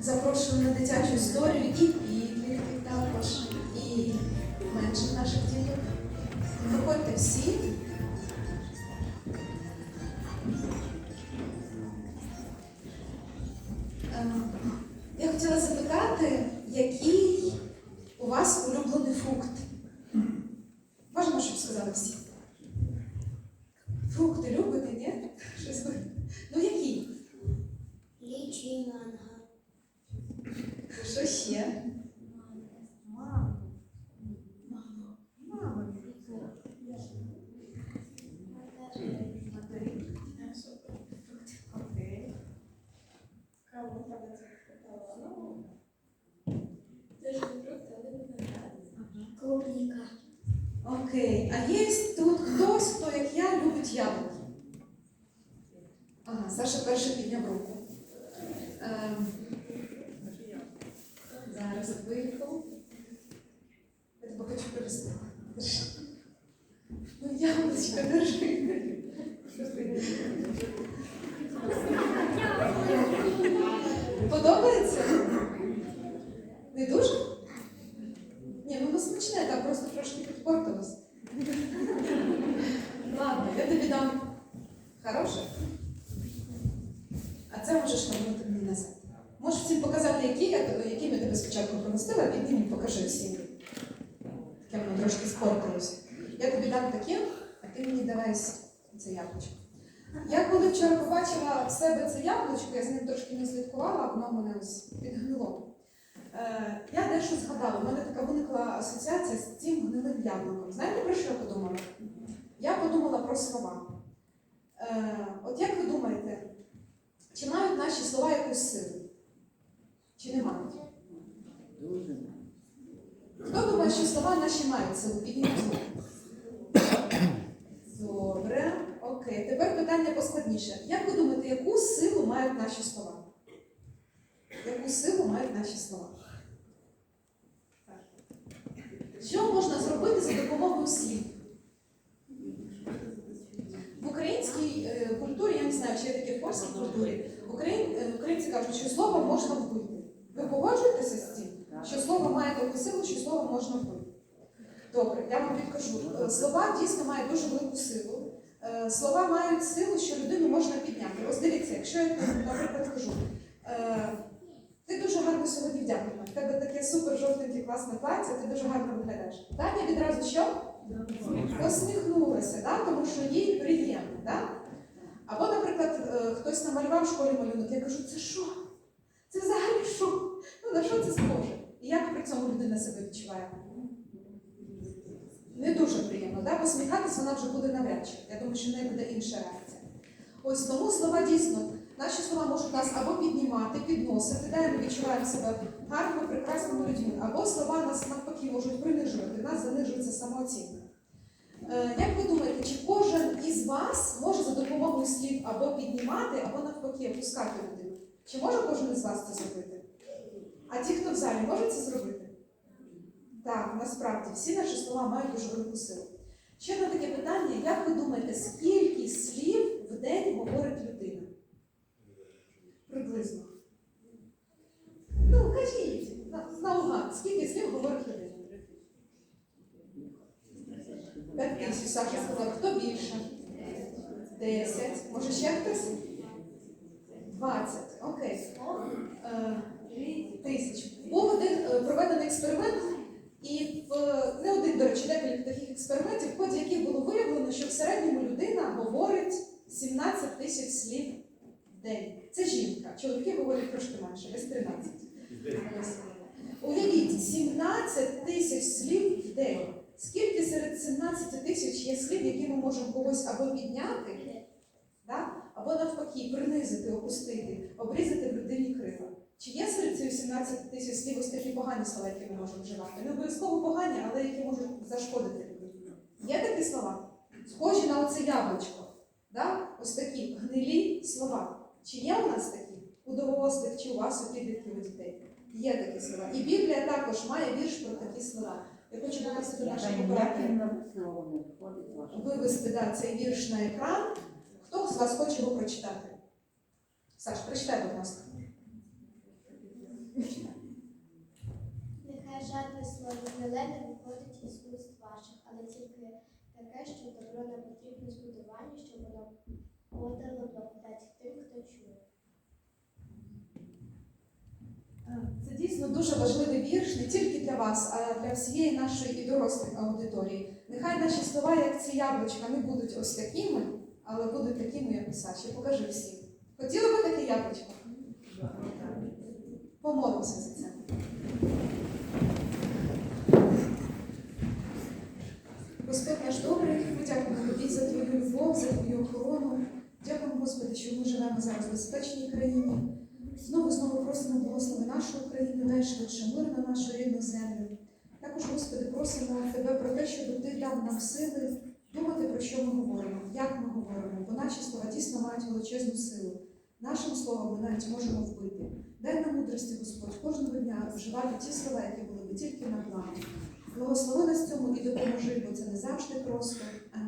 Запрошую на дитячу історію і підлітків також, і менших наших діток. Виходьте всі. Е, Я хотіла запитати, який у вас улюблений фрукт? Бажано, щоб сказали всі. Фрукти любите, ні? Щось ви. Ну який? Лічі манго. Що ще? Окей. Клубніка. Окей. А є тут хтось, хто, як я, любить яблуки? Ага, Саша перший підняв руку. Ем, зараз вийду. Я тебе хочу привезти. Ну, яблучко, держи. Подобається? Не дуже? Ні, ну воно смачне, так просто трошки підпортилось. Ладно, я тобі дам хороше. А це можеш вернути мені назад. Можеш всім показати, які я, яким я тебе спочатку помістила, а піднімі покажи всім. Таке воно трошки спортилось. Я тобі дам таке, а ти мені давай це яблучко. Я коли вчора побачила в себе це яблучко, я з ним трошки не воно в мене підгнило. Е, я дещо згадала, у мене така виникла асоціація з цим гнилим яблуком. Знаєте, про що я подумала? Я подумала про слова. Е, от як ви думаєте, чи мають наші слова якусь силу? Чи не мають? Хто думає, що слова наші мають силу? Підніміть. Добре, окей. Тепер питання поскладніше. Як ви думаєте, яку силу мають наші слова? Яку силу мають наші слова? Що можна зробити за допомогою слів? В українській е, культурі, я не знаю, чи є таке в польській культурі, е, українці кажуть, що слово можна вбити. Ви погоджуєтеся з цим? Що слово має таку силу, що слово можна вбити. Добре, я вам підкажу. Е, Слова дійсно мають дуже велику силу. Слова мають силу, що людину можна підняти. Ось дивіться, якщо я, наприклад, кажу, вдягнена. В тебе таке супер жовтеньке класне плаття, ти дуже гарно виглядаєш. Таня відразу що? Посміхнулася, да? тому що їй приємно. Да? Або, наприклад, е, хтось намалював в школі малюнок, я кажу, це що? Це взагалі що? Ну на що це схоже? І як при цьому людина себе відчуває? Не дуже приємно, да? посміхатись вона вже буде навряд чи. Я думаю, що в неї буде інша реакція. Ось тому слова дійсно, наші слова можуть нас або піднімати, підносити, де ми відчуваємо себе гарними, прекрасними людьми, або слова нас навпаки можуть принижувати, нас занижується самооцінка. Е, Як ви думаєте, чи кожен із вас може за допомогою слів або піднімати, або навпаки опускати людину? Чи може кожен із вас це зробити? А ті, хто в залі, можуть це зробити? Так, насправді всі наші слова мають дуже велику силу. Ще на таке питання: як ви думаєте, скільки слів в день говорить людина? 10. Може ще хтось? 20. Окей. Е, тисяч. Був один е, проведений експеримент, і в не один, до речі, декілька таких експериментів, в ході яких було виявлено, що в середньому людина говорить 17 тисяч слів в день. Це жінка. Чоловіки говорять трошки менше, десь 13. Уявіть, 17 тисяч слів в день. Скільки серед 17 тисяч є слів, які ми можемо когось або підняти, да? або навпаки принизити, опустити, обрізати в людині крила? Чи є серед цих 17 тисяч слів ось такі погані слова, які ми можемо вживати? Не обов'язково погані, але які можуть зашкодити людині. Є такі слова? Схожі на оце яблучко. Да? Ось такі гнилі слова. Чи є у нас такі? У дорослих чи у вас у підлітків у дітей? Є такі слова. І Біблія також має вірш про такі слова. Я хочу попросити наших братів вивести да, цей вірш на екран. Хто з вас хоче його прочитати? Саш, прочитай, будь ласка. Нехай жадне слово не виходить із уст ваших, але тільки таке, що добро не потрібно збудування, щоб воно подало благодать тим, хто чує. Це дійсно дуже важливий вірш не тільки для вас, а для всієї нашої і дорослої аудиторії. Нехай наші слова, як ці яблучка, не будуть ось такими, але будуть такими, як Саші. Покажи всім. Хотіли би таке яблучко? Помолимося за це. Господь наш добрий, ми дякуємо тобі за твою любов, за твою охорону. Дякуємо, Господи, що ми живемо зараз в безпечній країні. Знову благослови нашу Україну, дай швидше мир на нашу рідну землю. Також, Господи, просимо Тебе про те, щоб Ти дав нам сили думати, про що ми говоримо, як ми говоримо, бо наші слова дійсно мають величезну силу. Нашим словом ми навіть можемо вбити. Дай нам мудрості, Господь, кожного дня вживати ті слова, які були би тільки на плані. Благослови нас цьому і допоможи, бо це не завжди просто. Амінь.